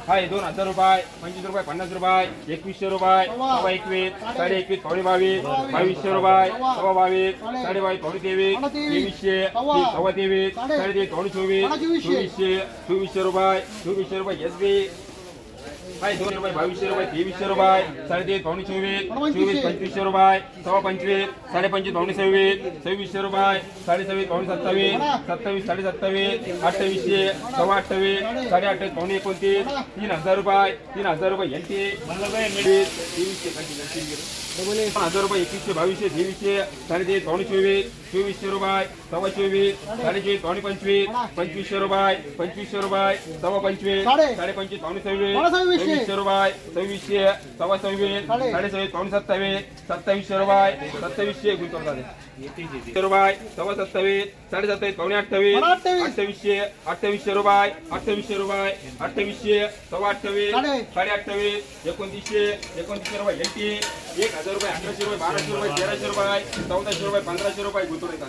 हाय दोन हजार रुपये पंचवीस रुपये पन्नास रुपये एकवीसशे रुपये सव्वा एकवीस साडे एकवीस पावणे बावीस बावीसशे रुपये सव्वा बावीस साडे बावीस पावणे तेवीस तेवीसशे सव्वा तेवीस साडे तेवीस पावणे चोवीस चोवीसशे चोवीसशे रुपये चोवीसशे रुपये एस बी हाय दोन रुपये बावीसशे रुपये तेवीसशे रुपये साडेतीस पावणे चोवीस चोवीस पंचवीसशे रुपये सव्वा पंचवीस साडेपंचवीस पावणे सव्वीस सव्वीसशे रुपये साडे सव्वीस पावणे सत्तावीस सत्तावीस साडे सत्तावीस अठ्ठावीसशे सव्वा अठ्ठावीस साडे अठ्ठावीस पावणे एकोणतीस तीन हजार रुपये तीन हजार रुपये यांचे तीनशे हजार रुपये एकवीसशे बावीसशे तेवीसशे साडे तेवीस पावणे चोवीस चोवीसशे रुपये सव्वा चोवीस साडे चोवीस पावणे पंचवीस पंचवीसशे रुपये पंचवीसशे रुपये सव्वा पंचवीस साडे- पंचवीस पावणे सव्वीस सव्वीसशे. रुपये सव्वीसशे सव्वा सव्वीस साडे- साडे सव्वीस पावणे सत्तावीस सत्तावीसशे रुपये सत्तावीसशे गुंतवणूक रुपये सव्वा सत्तावीस साडे सत्तावीस पावणे अठ्ठावीस. अठ्ठावीसशे अठ्ठावीसशे रुपये अठ्ठावीसशे रुपये अठ्ठावीसशे सव्वा अठ्ठावीस साडे. अठ्ठावीस एकोणतीसशे एकोणतीसशे रुपये एक हजार रुपये अकराशे रुपये बाराशे रुपये तेराशे रुपये चौदाशे रुपये पंधराशे रुपये गुंतवणूक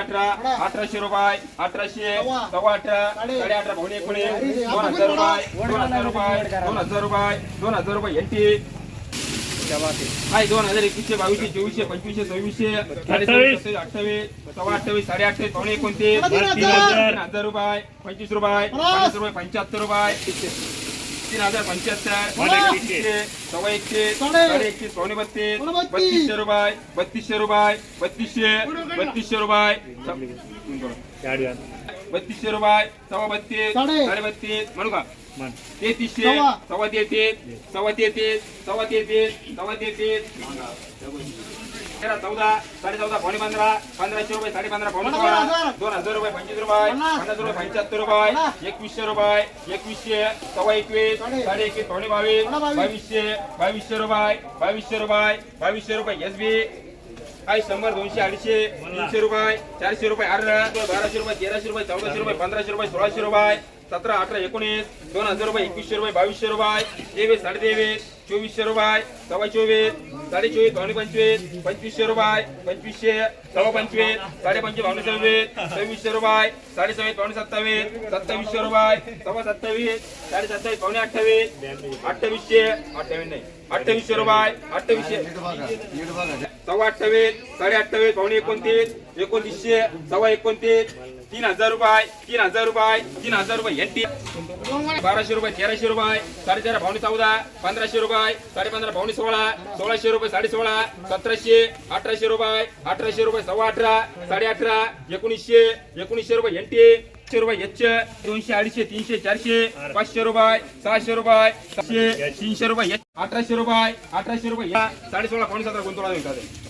अठरा अठराशे रुपये अठराशे सव्वा. अठरा साडे. अठरा पावणे एकोणीस दोन हजार रुपये दोन हजार रुपये दोन हजार रुपये दोन हजार रुपये एलटी हाय दोन हजार एकवीसशे बावीसशे चोवीसशे पंचवीसशे सव्वीसशे अठ्ठावीस सव्वा अठ्ठावीस साडे अठ्ठावीस पावणे एकोणतीस. हजार रुपये पंचवीस रुपये पन्नास रुपये पंच्याहत्तर रुपये तीन हजार पंच्याहत्तर. एकशे सव्वा एकशे साडे. एकशे पावणे बत्तीस. बत्तीसशे रुपये बत्तीसशे रुपये बत्तीसशे बत्तीसशे रुपये बत्तीसशे रुपये सव्वा बत्तीस साडे. बत्तीस म्हणू का तेहतीसशे. सव्वा तेहतीस सव्वा तेहतीस सव्वा तेहतीस सव्वा तेहतीस तेरा चौदा साडे चौदा पावणे पंधरा पंधराशे रुपये साडे पंधरा पावणे सोळा. दोन हजार रुपये पंचवीस रुपये पन्नास. रुपये पंच्याहत्तर रुपये. एकवीसशे रुपये एकवीसशे सव्वा एकवीस साडे. एकवीस पावणे बावीस. बावीसशे बावीसशे रुपये बावीसशे रुपये बावीसशे रुपये एस बी काही शंभर दोनशे अडीचशे तीनशे रुपये चारशे रुपये अर्धा बाराशे रुपये तेराशे रुपये चौदाशे रुपये पंधराशे रुपये सोळाशे रुपये सतरा अठरा एकोणीस दोन हजार रुपये एकवीसशे रुपये बावीसशे रुपये तेवीस साडे तेवीस चोवीसशे रुपये सव्वा चोवीस साडे चोवीस पंचवीस पंचवीसशे रुपये पंचवीसशे सव्वा पंचवीस साडे पंचवीस सव्वीस सव्वीसशे रुपये साडे सव्वीस पावणे सत्तावीस सत्तावीसशे रुपये सव्वा सत्तावीस साडे सत्तावीस पावणे अठ्ठावीस अठ्ठावीसशे अठ्ठावीस नाही अठ्ठावीसशे रुपये अठ्ठावीसशे सव्वा अठ्ठावीस साडे अठ्ठावीस पावणे एकोणतीस एकोणतीसशे सव्वा एकोणतीस तीन हजार रुपये तीन हजार रुपये तीन हजार रुपये एनटी बाराशे रुपये तेराशे रुपये साडे तेरा चौदा पंधराशे रुपये साडे पंधरा पावणे सोळा सोळाशे रुपये साडे सोळा सतराशे अठराशे रुपये अठराशे रुपये सव्वा अठरा साडे अठरा एकोणीसशे एकोणीसशे रुपये एनटी रुपये एच दोनशे अडीचशे तीनशे चारशे पाचशे रुपये सहाशे रुपये सातशे तीनशे रुपये अठराशे रुपये अठराशे रुपये साडे सोळा पावणे सतरा गुंतवणूक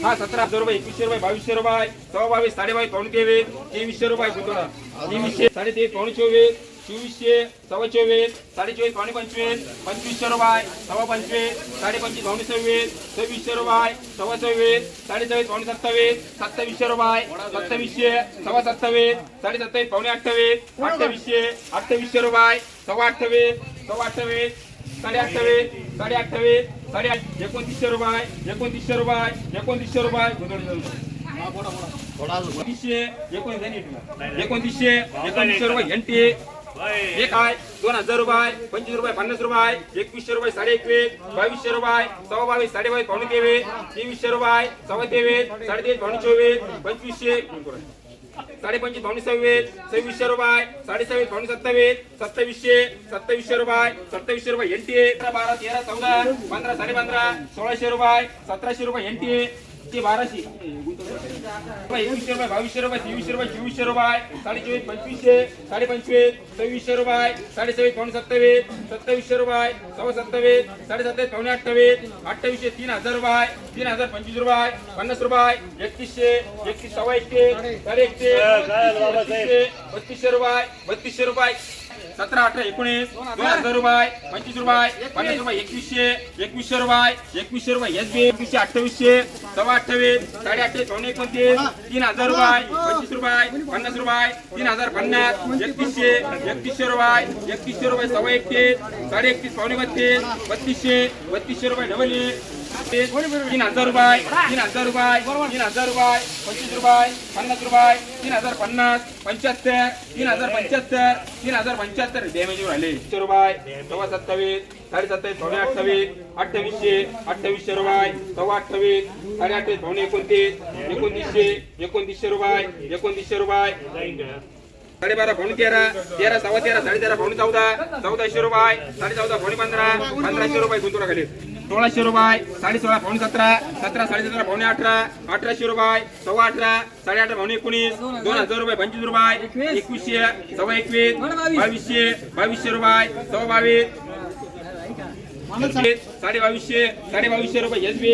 हा सतरा हजार रुपये एकवीसशे रुपये बावीसशे रुपये सव्वा बावीस साडे बावीस पावणे तेवीस तेवीसशे रुपये गुंतवणूक तेवीसशे साडे तेवीस पावणे चोवीस चोवीसशे सव्वा चोवीस साडे चोवीस पावणे पंचवीस पंचवीसशे रुपये सव्वा पंचवीस साडे पंचवीस पावणे सव्वीस सव्वीसशे रुपये सव्वा सव्वीस साडे सव्वीस पावणे सत्तावीस सत्तावीसशे रुपये सत्तावीसशे सव्वा सत्तावीस साडे सत्तावीस पावणे अठ्ठावीस अठ्ठावीसशे अठ्ठावीसशे रुपये सव्वा अठ्ठावीस सव्वा अठ्ठावीस साडे अठ्ठावीस साडे अठ्ठावीस साडे आठ- एकोणतीसशे रुपये एकोणतीसशे रुपये एकोणतीसशे रुपये. एकोणतीसशे एकोणतीसशे एकोणतीसशे रुपये एनटी एक आहे दोन हजार रुपये पंचवीस रुपये पन्नास रुपये एकवीसशे रुपये साडे एकवीस बावीसशे रुपये सव्वा बावीस साडे बावीस पावणे तेवीस तेवीसशे रुपये सव्वा तेवीस साडे तेवीस पावणे चोवीस पंचवीसशे. साडे पंचवीस पावणे सव्वीस सव्वीसशे रुपये साडे सव्वीस पावणे सत्तावीस सत्तावीसशे सत्तावीसशे रुपये सत्तावीसशे रुपये एनटीए बारा तेरा चौदा पंधरा साडे पंधरा सोळाशे रुपये सतराशे रुपये एनटीए ते बाराशे. एकवीसशे रुपये बावीसशे रुपये तेवीसशे रुपये चोवीसशे रुपये साडे चोवीस पंचवीसशे साडे पंचवीस सव्वीसशे रुपये साडे सव्वीस पावणे सत्तावीस सत्तावीसशे रुपये सव्वा सत्तावीस साडे सत्तावीस पावणे अठ्ठावीस अठ्ठावीसशे तीन हजार रुपये तीन हजार पंचवीस रुपये पन्नास रुपये एकतीसशे एकतीस सव्वा एकशे साडे एकशे बत्तीसशे बत्तीसशे रुपये बत्तीसशे रुपये. सतरा अठरा एकोणीस दोन हजार रुपये पंचवीस रुपये पन्नास रुपये एकवीसशे एकवीसशे रुपये एकवीसशे रुपये एस बी एकवीसशे अठ्ठावीसशे सव्वा अठ्ठावीस साडे अठ्ठावीस पावणे एकोणतीस तीन हजार रुपये पंचवीस रुपये पन्नास रुपये तीन हजार पन्नास एकतीसशे एकतीसशे रुपये एकतीसशे रुपये सव्वा एकतीस साडे एकतीस पावणे बत्तीस बत्तीसशे बत्तीसशे रुपये डबल तीन हजार रुपये तीन हजार रुपये तीन हजार रुपये पंचवीस रुपये पन्नास रुपये तीन हजार पन्नास पंच्याहत्तर तीन हजार पंच्याहत्तर तीन हजार पंच्याहत्तर. डॅमेज राहिले रुपये सव्वा सत्तावीस साडे सत्तावीस पावणे अठ्ठावीस अठ्ठावीसशे अठ्ठावीसशे रुपये सव्वा अठ्ठावीस साडे अठ्ठावीस पावणे एकोणतीस एकोणतीसशे एकोणतीसशे रुपये एकोणतीसशे रुपये. साडेबारा पावणे तेरा तेरा सव्वा तेरा साडे तेरा पावणे चौदा चौदाशे रुपये साडे चौदा पावणे पंधरा पंधराशे रुपये गुंतवणूक खाली सोळाशे रुपये साडे सोळा पावणे सतरा सतरा साडे सतरा पावणे अठरा अठराशे रुपये सव्वा अठरा साडे अठरा पावणे एकोणीस दोन हजार रुपये पंचवीस रुपये एकवीसशे सव्वा एकवीस बावीसशे बावीसशे रुपये सव्वा बावीस साडे बावीसशे साडे बावीसशे रुपये एस बी